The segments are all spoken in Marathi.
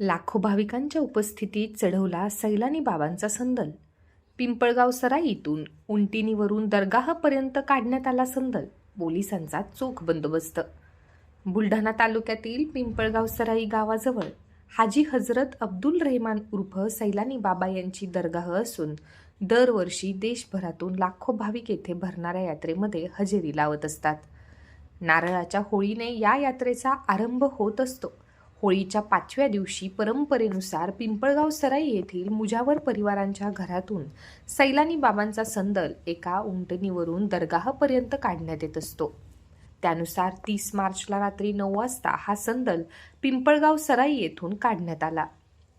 लाखो भाविकांच्या उपस्थितीत चढवला सैलानी बाबांचा संदल. पिंपळगाव सराईतून उंटिनीवरून दर्गाहपर्यंत काढण्यात आला संदल पोलिसांचा चोख बंदोबस्त. बुलढाणा तालुक्यातील पिंपळगाव सराई गावाजवळ हाजी हजरत अब्दुल रेहमान उर्फ सैलानी बाबा यांची दरगाह असून दरवर्षी देशभरातून लाखो भाविक येथे भरणाऱ्या यात्रेमध्ये हजेरी लावत असतात. नारळाच्या होळीने या यात्रेचा आरंभ होत असतो. होळीच्या पाचव्या दिवशी परंपरेनुसार पिंपळगाव सराई येथील मुजावर परिवारांच्या घरातून सैलानी बाबांचा संदल एका उंटणीवरून दर्गाहपर्यंत काढण्यात येत असतो. त्यानुसार तीस मार्चला रात्री नऊ वाजता हा संदल पिंपळगाव सराई येथून काढण्यात आला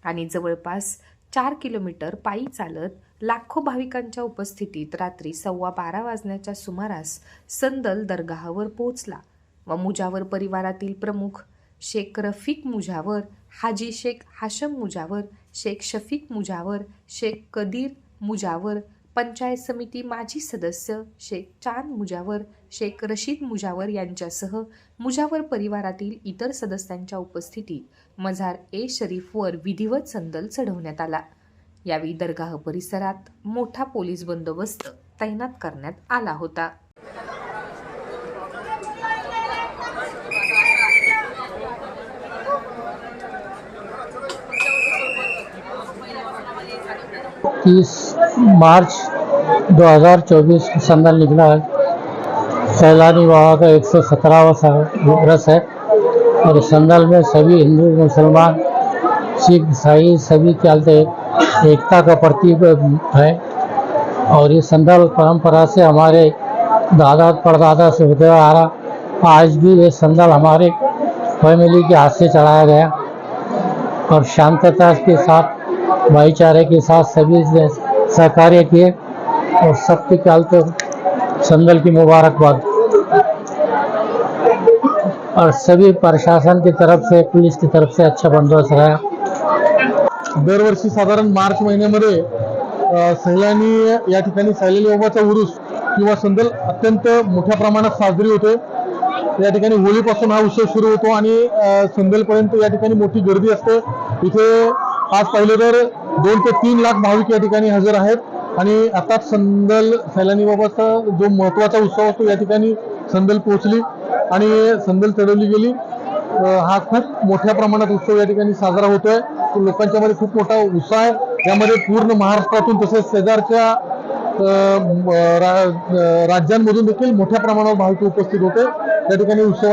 आणि जवळपास चार किलोमीटर पायी चालत लाखो भाविकांच्या उपस्थितीत रात्री सव्वा बारा वाजण्याच्या सुमारास संदल दरगाहावर पोहोचला व मुजावर परिवारातील प्रमुख शेख रफिक मुजावर हाजी शेख हाशम मुजावर शेख शफीक मुजावर शेख कदीर मुजावर पंचायत समिती माजी सदस्य शेख चांद मुजावर शेख रशीद मुजावर यांच्यासह मुजावर परिवारातील इतर सदस्यांच्या उपस्थितीत मझार ए शरीफवर विधिवत संदल चढवण्यात आला. यावेळी दरगाह परिसरात मोठा पोलीस बंदोबस्त तैनात करण्यात आला होता. तीस मार्च 2024 को संदल निकला है, सैलानी बाबा का एक सौ सत्रहवा वर्ष है और इस संदल में सभी हिंदू, मुसलमान, सिख, ईसाई सभी चलते एकता का प्रतीक है और ये संदल परंपरा से हमारे दादा परदादा से होते आ रहा आज भी ये संदल हमारे फैमिली के हाथ से चढ़ाया गया और शांतता के साथ भाईचारे के साथ सभी सहकार्य किए और सबके चलते संदल की मुबारकबाद। और सभी प्रशासन की तरफ से पुलिस की तरफ से अच्छा बंदोबस्त रहा। दरवर्षी साधारण मार्च महिन्यामध्ये सैलानी या ठिकाणी सैलानी बाबाचा उरुस किंवा संदल अत्यंत मोठ्या प्रमाणात साजरी होते या ठिकाणी होळीपासून हा उत्सव सुरू होतो आणि संदलपर्यंत या ठिकाणी मोठी गर्दी असते. इथे आज पाहिलं तर दोन ते तीन लाख भाविक या ठिकाणी हजर आहेत. आणि आता संदल सैलानीबाबाचा जो महत्त्वाचा उत्सव असतो या ठिकाणी संदल पोहोचली आणि संदल चढवली गेली. हा खूप मोठ्या प्रमाणात उत्सव या ठिकाणी साजरा होतोय. तो लोकांच्या मध्ये खूप मोठा उत्साह आहे. यामध्ये पूर्ण महाराष्ट्रातून तसेच शेजारच्या रा- राज्यांमधून देखील मोठ्या प्रमाणावर भाविक उपस्थित होते. त्या ठिकाणी उत्सव